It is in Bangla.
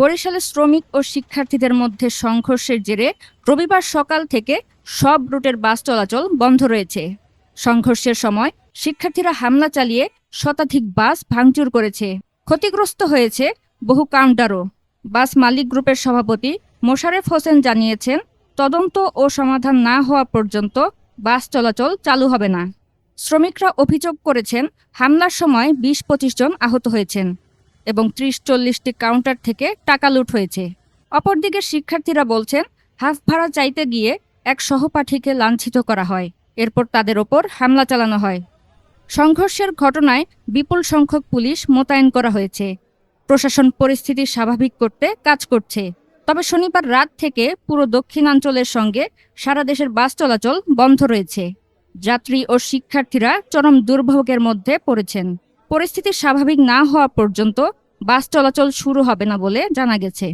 বরিশালে শ্রমিক ও শিক্ষার্থীদের মধ্যে সংঘর্ষের জেরে রবিবার সকাল থেকে সব রুটের বাস চলাচল বন্ধ রয়েছে। সংঘর্ষের সময় শিক্ষার্থীরা হামলা চালিয়ে শতাধিক বাস ভাঙচুর করেছে। ক্ষতিগ্রস্ত হয়েছে বহু কাউন্টারও। বাস মালিক গ্রুপের সভাপতি মোশারেফ হোসেন জানিয়েছেন, তদন্ত ও সমাধান না হওয়া পর্যন্ত বাস চলাচল চালু হবে না। শ্রমিকরা অভিযোগ করেছেন, হামলার সময় বিশ পঁচিশ জন আহত হয়েছেন। এবং ত্রিশ চল্লিশটি কাউন্টার থেকে টাকা লুট হয়েছে। অপরদিকে শিক্ষার্থীরা বলছেন, হাফ ভাড়া চাইতে গিয়ে এক সহপাঠীকে লাঞ্ছিত করা হয়। এরপর তাদের ওপর হামলা চালানো হয়। সংঘর্ষের ঘটনায় বিপুল সংখ্যক পুলিশ মোতায়েন করা হয়েছে। প্রশাসন পরিস্থিতি স্বাভাবিক করতে কাজ করছে। তবে শনিবার রাত থেকে পুরো দক্ষিণাঞ্চলের সঙ্গে সারা দেশের বাস চলাচল বন্ধ রয়েছে। যাত্রী ও শিক্ষার্থীরা চরম দুর্ভোগের মধ্যে পড়েছেন। পরিস্থিতি স্বাভাবিক না হওয়া পর্যন্ত বাস চলাচল শুরু হবে না বলে জানা গেছে।